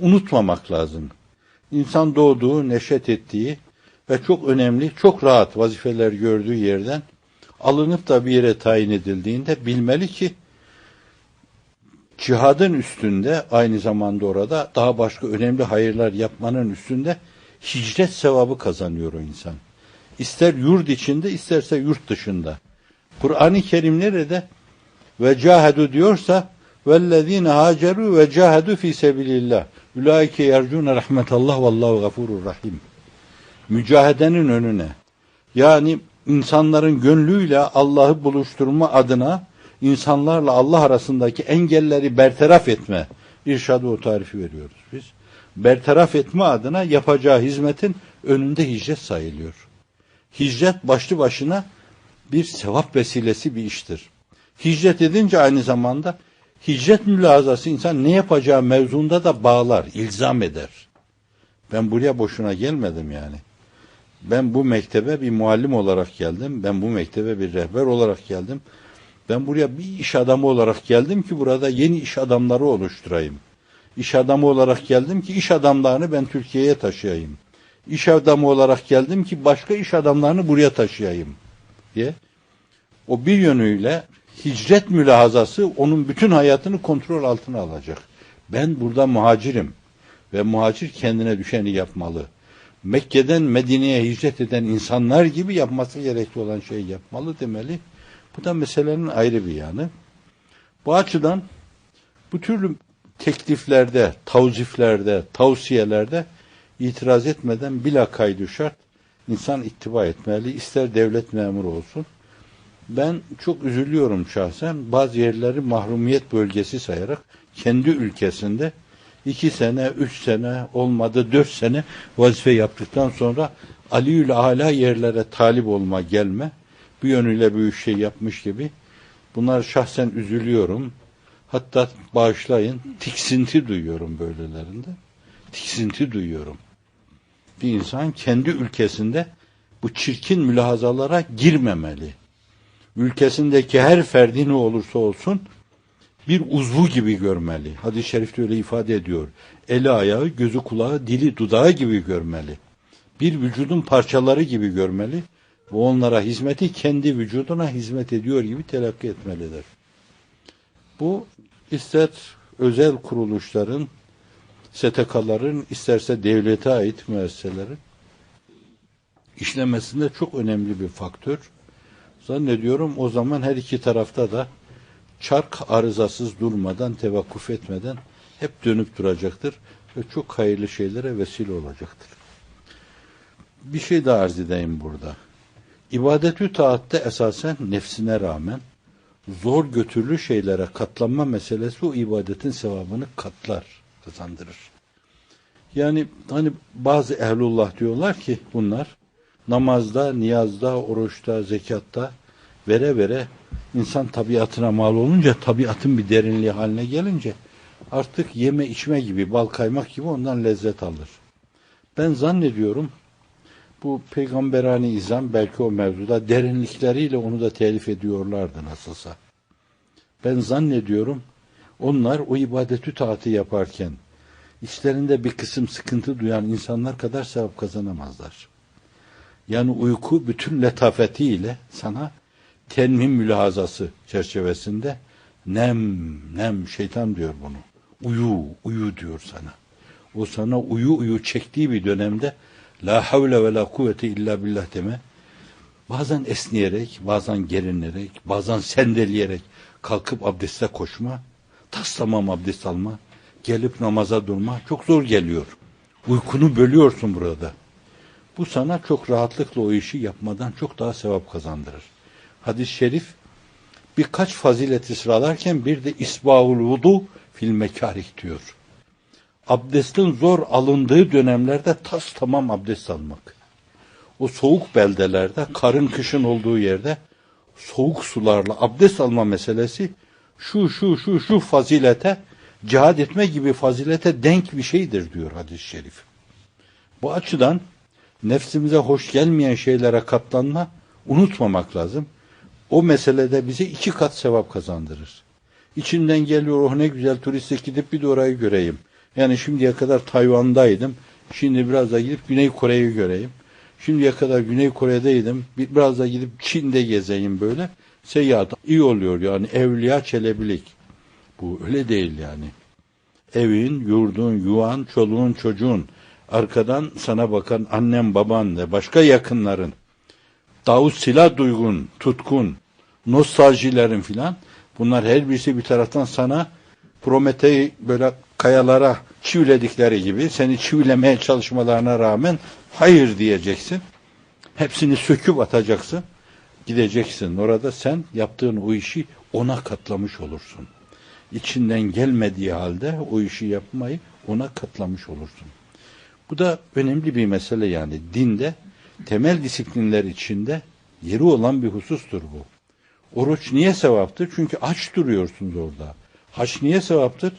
unutmamak lazım. İnsan doğduğu, neşet ettiği ve çok önemli, çok rahat vazifeler gördüğü yerden alınıp da bir yere tayin edildiğinde bilmeli ki cihadın üstünde aynı zamanda orada daha başka önemli hayırlar yapmanın üstünde hicret sevabı kazanıyor o insan. İster yurt içinde isterse yurt dışında. Kur'an-ı Kerim nerede? Ve cahedu diyorsa vellezine haceru ve cahedu fi sebilillah. Ulaike yercune rahmetallah vallahu gafurur rahim. Mücahedenin önüne. Yani insanların gönlüyle Allah'ı buluşturma adına insanlarla Allah arasındaki engelleri bertaraf etme irşadı o tarifi veriyoruz biz. Bertaraf etme adına yapacağı hizmetin önünde hicret sayılıyor. Hicret başlı başına bir sevap vesilesi bir iştir. Hicret edince aynı zamanda hicret mülazası insan ne yapacağı mevzunda da bağlar, ilzam eder. Ben buraya boşuna gelmedim yani. Ben bu mektebe bir muallim olarak geldim. Ben bu mektebe bir rehber olarak geldim. Ben buraya bir iş adamı olarak geldim ki burada yeni iş adamları oluşturayım. İş adamı olarak geldim ki iş adamlarını ben Türkiye'ye taşıyayım. İş adamı olarak geldim ki başka iş adamlarını buraya taşıyayım diye. O bir yönüyle hicret mülahazası onun bütün hayatını kontrol altına alacak. Ben burada muhacirim ve muhacir kendine düşeni yapmalı. Mekke'den Medine'ye hicret eden insanlar gibi yapması gerekli olan şeyi yapmalı demeli. Bu da meselenin ayrı bir yanı. Bu açıdan bu türlü tekliflerde, tavziflerde, tavsiyelerde itiraz etmeden bila kaydı şart insan ittiba etmeli. İster devlet memuru olsun. Ben çok üzülüyorum şahsen. Bazı yerleri mahrumiyet bölgesi sayarak kendi ülkesinde iki sene, üç sene olmadı dört sene vazife yaptıktan sonra Aliül Ala yerlere talip olma gelme bu yönüyle büyük şey yapmış gibi. Bunlar şahsen üzülüyorum. Hatta bağışlayın tiksinti duyuyorum böylelerinde. Tiksinti duyuyorum. Bir insan kendi ülkesinde bu çirkin mülahazalara girmemeli. Ülkesindeki her ferdi ne olursa olsun bir uzvu gibi görmeli. Hadis-i şerifte öyle ifade ediyor. Eli ayağı, gözü kulağı, dili dudağı gibi görmeli. Bir vücudun parçaları gibi görmeli ve onlara hizmeti kendi vücuduna hizmet ediyor gibi telakki etmelidir. Bu ister özel kuruluşların, STK'ların, isterse devlete ait müesseselerin işlemesinde çok önemli bir faktör. Zannediyorum o zaman her iki tarafta da çark arızasız durmadan, tevakkuf etmeden hep dönüp duracaktır ve çok hayırlı şeylere vesile olacaktır. Bir şey daha arz edeyim burada. İbadetü taatte esasen nefsine rağmen zor götürülü şeylere katlanma meselesi o ibadetin sevabını katlar, kazandırır. Yani hani bazı ehlullah diyorlar ki bunlar namazda, niyazda, oruçta, zekatta vere vere insan tabiatına mal olunca, tabiatın bir derinliği haline gelince artık yeme içme gibi, bal kaymak gibi ondan lezzet alır. Ben zannediyorum bu peygamberani izam belki o mevzuda derinlikleriyle onu da telif ediyorlardı nasılsa. Ben zannediyorum onlar o ibadetü taati yaparken içlerinde bir kısım sıkıntı duyan insanlar kadar sevap kazanamazlar. Yani uyku bütün letafetiyle sana tenmin mülahazası çerçevesinde nem, nem şeytan diyor bunu. Uyu, uyu diyor sana. O sana uyu uyu çektiği bir dönemde La havle ve la kuvvete illa billah deme. Bazen esneyerek, bazen gerinerek, bazen sendeleyerek kalkıp abdeste koşma. Tas tamam abdest alma. Gelip namaza durma. Çok zor geliyor. Uykunu bölüyorsun burada. Bu sana çok rahatlıkla o işi yapmadan çok daha sevap kazandırır. Hadis-i şerif birkaç fazileti sıralarken bir de isbahul vudu fil mekarih diyor abdestin zor alındığı dönemlerde tas tamam abdest almak. O soğuk beldelerde, karın kışın olduğu yerde soğuk sularla abdest alma meselesi şu şu şu şu fazilete cihad etme gibi fazilete denk bir şeydir diyor hadis-i şerif. Bu açıdan nefsimize hoş gelmeyen şeylere katlanma unutmamak lazım. O meselede bize iki kat sevap kazandırır. İçinden geliyor oh ne güzel turistik gidip bir de orayı göreyim Yani şimdiye kadar Tayvan'daydım. Şimdi biraz da gidip Güney Kore'yi göreyim. Şimdiye kadar Güney Kore'deydim. Bir- Biraz da gidip Çin'de gezeyim böyle. Seyahat iyi oluyor yani evliya çelebilik. Bu öyle değil yani. Evin, yurdun, yuvan, çoluğun, çocuğun, arkadan sana bakan annem, baban ve başka yakınların, Davut silah duygun, tutkun, nostaljilerin filan, bunlar her birisi bir taraftan sana Promete'yi böyle kayalara çiviledikleri gibi seni çivilemeye çalışmalarına rağmen hayır diyeceksin. Hepsini söküp atacaksın. Gideceksin. Orada sen yaptığın o işi ona katlamış olursun. İçinden gelmediği halde o işi yapmayı ona katlamış olursun. Bu da önemli bir mesele yani. Dinde temel disiplinler içinde yeri olan bir husustur bu. Oruç niye sevaptır? Çünkü aç duruyorsunuz orada. Haç niye sevaptır?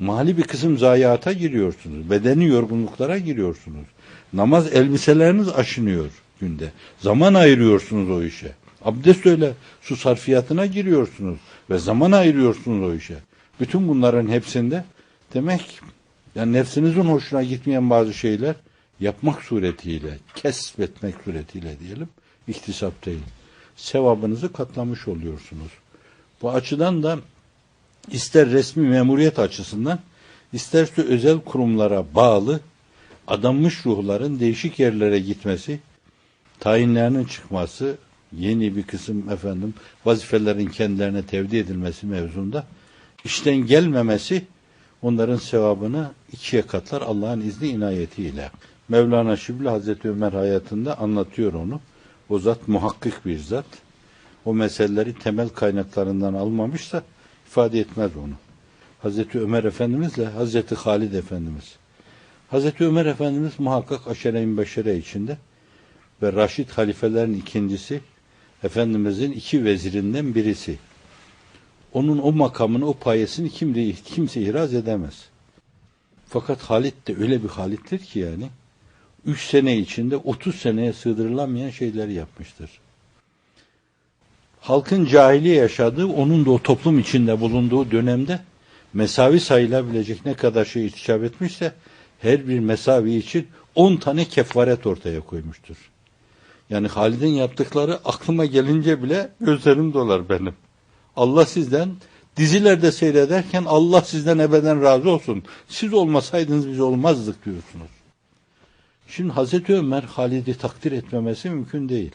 Mali bir kısım zayiata giriyorsunuz. Bedeni yorgunluklara giriyorsunuz. Namaz elbiseleriniz aşınıyor günde. Zaman ayırıyorsunuz o işe. Abdest öyle. Su sarfiyatına giriyorsunuz. Ve zaman ayırıyorsunuz o işe. Bütün bunların hepsinde demek yani nefsinizin hoşuna gitmeyen bazı şeyler yapmak suretiyle, kesbetmek suretiyle diyelim, iktisap değil. Sevabınızı katlamış oluyorsunuz. Bu açıdan da ister resmi memuriyet açısından, isterse özel kurumlara bağlı adanmış ruhların değişik yerlere gitmesi, tayinlerinin çıkması, yeni bir kısım efendim vazifelerin kendilerine tevdi edilmesi mevzunda işten gelmemesi onların sevabını ikiye katlar Allah'ın izni inayetiyle. Mevlana Şibli Hazreti Ömer hayatında anlatıyor onu. O zat muhakkik bir zat. O meseleleri temel kaynaklarından almamışsa ifade etmez onu. Hazreti Ömer Efendimizle Hazreti Halid Efendimiz. Hazreti Ömer Efendimiz muhakkak aşere-i beşere içinde ve Raşid halifelerin ikincisi Efendimizin iki vezirinden birisi. Onun o makamını, o payesini kimse, kimse ihraz edemez. Fakat Halit de öyle bir Halit'tir ki yani, üç sene içinde 30 seneye sığdırılamayan şeyleri yapmıştır. Halkın cahiliye yaşadığı, onun da o toplum içinde bulunduğu dönemde mesavi sayılabilecek ne kadar şey irticap etmişse, her bir mesavi için 10 tane kefaret ortaya koymuştur. Yani Halid'in yaptıkları aklıma gelince bile gözlerim dolar benim. Allah sizden dizilerde seyrederken Allah sizden ebeden razı olsun. Siz olmasaydınız biz olmazdık diyorsunuz. Şimdi Hazreti Ömer Halid'i takdir etmemesi mümkün değil.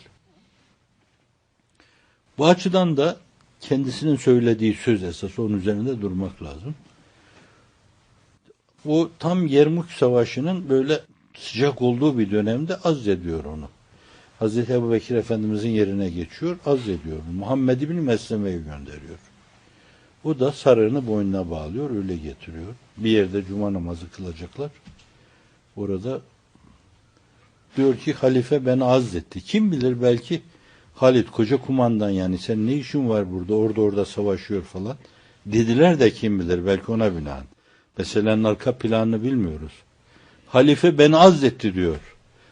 Bu açıdan da kendisinin söylediği söz esas onun üzerinde durmak lazım. O tam Yermuk Savaşı'nın böyle sıcak olduğu bir dönemde azzediyor onu. Hazreti Ebu Bekir Efendimizin yerine geçiyor, azzediyor. Muhammed İbni Mesleme'yi gönderiyor. O da sarığını boynuna bağlıyor, öyle getiriyor. Bir yerde cuma namazı kılacaklar. Orada diyor ki halife beni azzetti. Kim bilir belki Halit koca kumandan yani sen ne işin var burada orada orada savaşıyor falan. Dediler de kim bilir belki ona binaen. Meselenin arka planını bilmiyoruz. Halife beni azzetti diyor.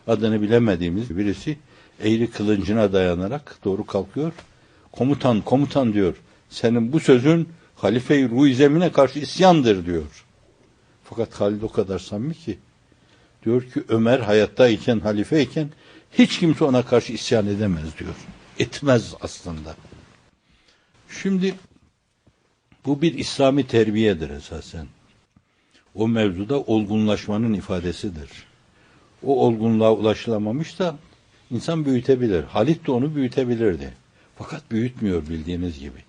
Adını bilemediğimiz birisi eğri kılıncına dayanarak doğru kalkıyor. Komutan, komutan diyor. Senin bu sözün halife-i ruh zemine karşı isyandır diyor. Fakat Halid o kadar samimi ki diyor ki Ömer hayattayken, halifeyken hiç kimse ona karşı isyan edemez diyor. Etmez aslında. Şimdi bu bir İslami terbiyedir esasen. O mevzuda olgunlaşmanın ifadesidir. O olgunluğa ulaşılamamış da insan büyütebilir. Halit de onu büyütebilirdi. Fakat büyütmüyor bildiğiniz gibi.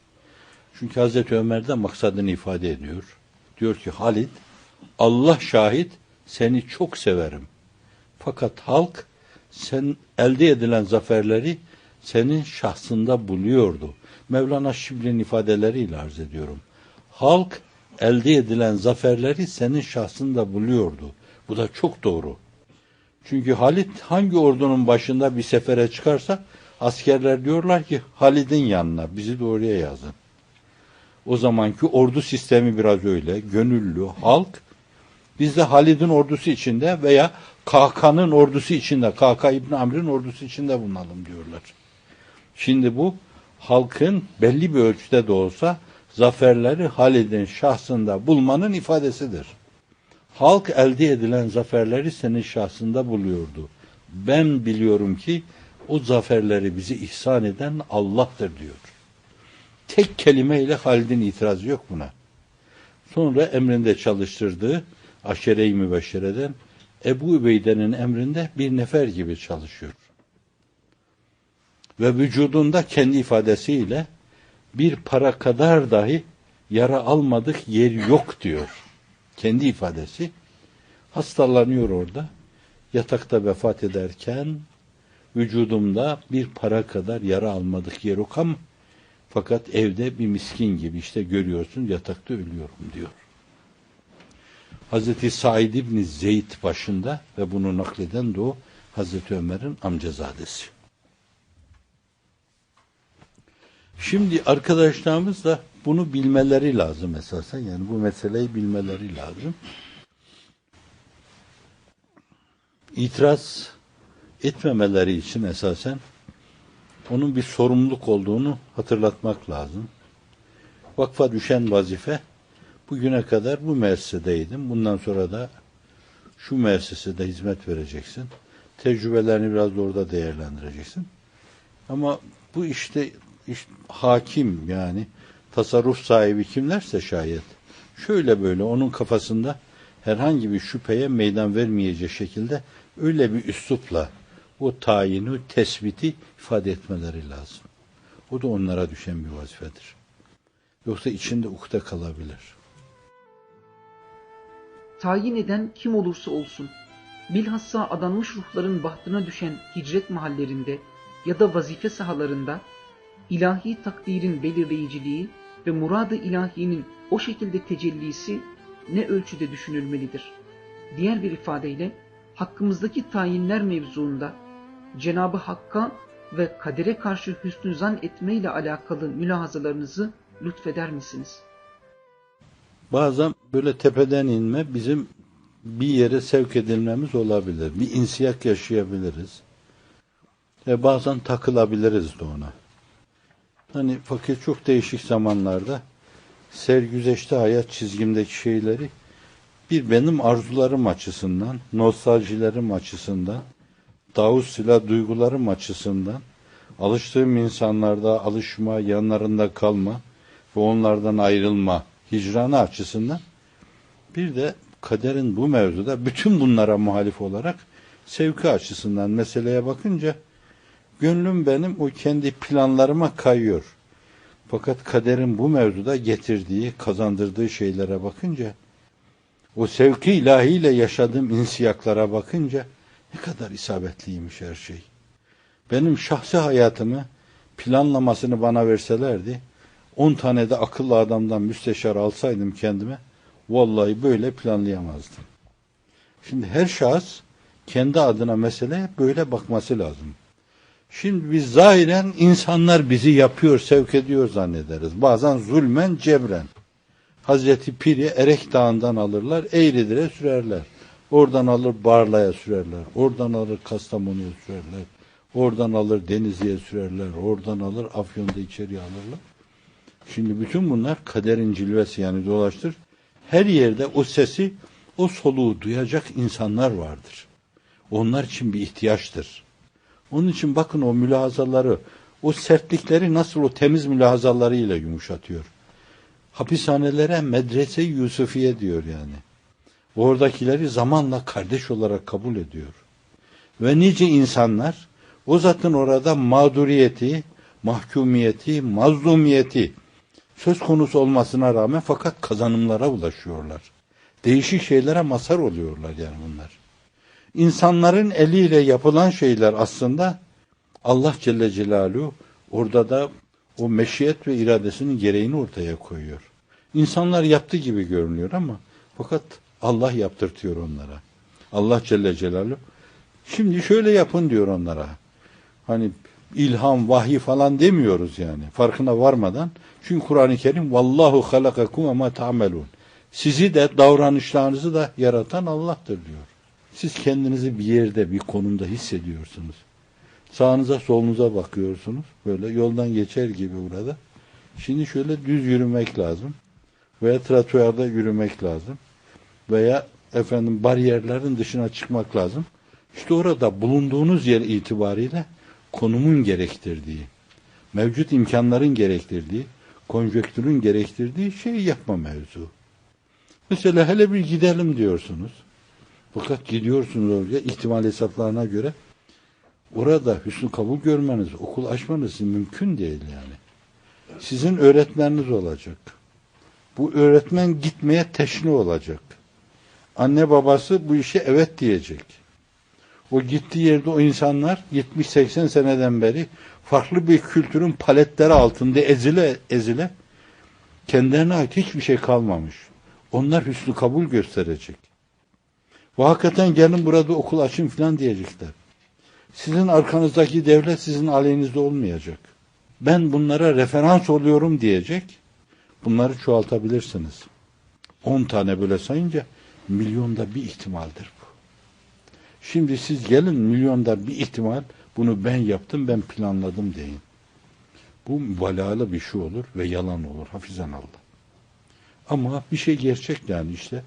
Çünkü Hazreti Ömer'de maksadını ifade ediyor. Diyor ki Halit, Allah şahit seni çok severim. Fakat halk sen elde edilen zaferleri senin şahsında buluyordu. Mevlana Şibli'nin ifadeleriyle arz ediyorum. Halk elde edilen zaferleri senin şahsında buluyordu. Bu da çok doğru. Çünkü Halit hangi ordunun başında bir sefere çıkarsa askerler diyorlar ki Halid'in yanına bizi de oraya yazın. O zamanki ordu sistemi biraz öyle. Gönüllü, halk. Biz de Halid'in ordusu içinde veya KK'nın ordusu içinde, KK İbn Amr'ın ordusu içinde bulunalım diyorlar. Şimdi bu halkın belli bir ölçüde de olsa zaferleri Halid'in şahsında bulmanın ifadesidir. Halk elde edilen zaferleri senin şahsında buluyordu. Ben biliyorum ki o zaferleri bizi ihsan eden Allah'tır diyor. Tek kelimeyle Halid'in itirazı yok buna. Sonra emrinde çalıştırdığı aşere-i mübeşşereden Ebu Übeyde'nin emrinde bir nefer gibi çalışıyor. Ve vücudunda kendi ifadesiyle bir para kadar dahi yara almadık yer yok diyor. Kendi ifadesi. Hastalanıyor orada. Yatakta vefat ederken vücudumda bir para kadar yara almadık yer yok ama fakat evde bir miskin gibi işte görüyorsun yatakta ölüyorum diyor. Hazreti Said İbni Zeyd başında ve bunu nakleden de o Hazreti Ömer'in amcazadesi. Şimdi arkadaşlarımız da bunu bilmeleri lazım esasen. Yani bu meseleyi bilmeleri lazım. İtiraz etmemeleri için esasen onun bir sorumluluk olduğunu hatırlatmak lazım. Vakfa düşen vazife bugüne kadar bu müessesedeydim. Bundan sonra da şu müessesede hizmet vereceksin. Tecrübelerini biraz da orada değerlendireceksin. Ama bu işte, işte hakim yani tasarruf sahibi kimlerse şayet şöyle böyle onun kafasında herhangi bir şüpheye meydan vermeyecek şekilde öyle bir üslupla o tayini, tespiti ifade etmeleri lazım. O da onlara düşen bir vazifedir. Yoksa içinde ukde kalabilir. Tayin eden kim olursa olsun, bilhassa adanmış ruhların bahtına düşen hicret mahallerinde ya da vazife sahalarında, ilahi takdirin belirleyiciliği ve muradı ilahinin o şekilde tecellisi ne ölçüde düşünülmelidir. Diğer bir ifadeyle, hakkımızdaki tayinler mevzuunda Cenabı Hakk'a ve kadere karşı hüsnü zan etmeyle alakalı mülahazalarınızı lütfeder misiniz? Bazen böyle tepeden inme bizim bir yere sevk edilmemiz olabilir. Bir insiyak yaşayabiliriz. E bazen takılabiliriz de ona. Hani fakir çok değişik zamanlarda sergüzeşte hayat çizgimdeki şeyleri bir benim arzularım açısından, nostaljilerim açısından, davusuyla duygularım açısından alıştığım insanlarda alışma, yanlarında kalma ve onlardan ayrılma, hicranı açısından bir de kaderin bu mevzuda bütün bunlara muhalif olarak sevki açısından meseleye bakınca gönlüm benim o kendi planlarıma kayıyor. Fakat kaderin bu mevzuda getirdiği, kazandırdığı şeylere bakınca o sevki ilahiyle yaşadığım insiyaklara bakınca ne kadar isabetliymiş her şey. Benim şahsi hayatımı planlamasını bana verselerdi, on tane de akıllı adamdan müsteşar alsaydım kendime, vallahi böyle planlayamazdım. Şimdi her şahıs kendi adına meseleye böyle bakması lazım. Şimdi biz zahiren insanlar bizi yapıyor, sevk ediyor zannederiz. Bazen zulmen, cebren. Hazreti Pir'i Erek Dağı'ndan alırlar, Eğridir'e sürerler. Oradan alır Barla'ya sürerler. Oradan alır Kastamonu'ya sürerler. Oradan alır Denizli'ye sürerler. Oradan alır Afyon'da içeriye alırlar. Şimdi bütün bunlar kaderin cilvesi yani dolaştır. Her yerde o sesi, o soluğu duyacak insanlar vardır. Onlar için bir ihtiyaçtır. Onun için bakın o mülahazaları, o sertlikleri nasıl o temiz mülahazalarıyla yumuşatıyor. Hapishanelere medrese Yusufiye diyor yani. Oradakileri zamanla kardeş olarak kabul ediyor. Ve nice insanlar o zatın orada mağduriyeti, mahkumiyeti, mazlumiyeti söz konusu olmasına rağmen fakat kazanımlara ulaşıyorlar. Değişik şeylere mazhar oluyorlar yani bunlar. İnsanların eliyle yapılan şeyler aslında Allah Celle Celaluhu orada da o meşiyet ve iradesinin gereğini ortaya koyuyor. İnsanlar yaptı gibi görünüyor ama fakat Allah yaptırtıyor onlara. Allah Celle Celaluhu. Şimdi şöyle yapın diyor onlara. Hani ilham, vahiy falan demiyoruz yani. Farkına varmadan. Çünkü Kur'an-ı Kerim vallahu halakakum ama ta'melun. Sizi de davranışlarınızı da yaratan Allah'tır diyor. Siz kendinizi bir yerde, bir konumda hissediyorsunuz. Sağınıza solunuza bakıyorsunuz. Böyle yoldan geçer gibi burada. Şimdi şöyle düz yürümek lazım. Veya tratuarda yürümek lazım. Veya efendim bariyerlerin dışına çıkmak lazım. İşte orada bulunduğunuz yer itibariyle konumun gerektirdiği, mevcut imkanların gerektirdiği, konjöktürün gerektirdiği şeyi yapma mevzu. Mesela hele bir gidelim diyorsunuz. Fakat gidiyorsunuz oraya ihtimal hesaplarına göre orada hüsnü kabul görmeniz, okul açmanız mümkün değil yani. Sizin öğretmeniniz olacak. Bu öğretmen gitmeye teşne olacak. Anne babası bu işe evet diyecek. O gittiği yerde o insanlar 70-80 seneden beri farklı bir kültürün paletleri altında ezile ezile kendilerine ait hiçbir şey kalmamış. Onlar hüsnü kabul gösterecek. Ve hakikaten gelin burada okul açın falan diyecekler. Sizin arkanızdaki devlet sizin aleyhinizde olmayacak. Ben bunlara referans oluyorum diyecek. Bunları çoğaltabilirsiniz. 10 tane böyle sayınca milyonda bir ihtimaldir bu. Şimdi siz gelin milyonda bir ihtimal bunu ben yaptım ben planladım deyin. Bu mübalağalı bir şey olur ve yalan olur hafizan Allah. Ama bir şey gerçek yani işte.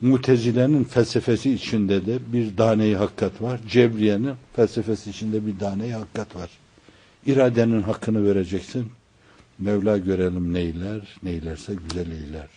Mutezile'nin felsefesi içinde de bir daneyi hakikat var. Cebriye'nin felsefesi içinde bir daneyi hakikat var. İradenin hakkını vereceksin. Mevla görelim neyler, neylerse güzel eyler.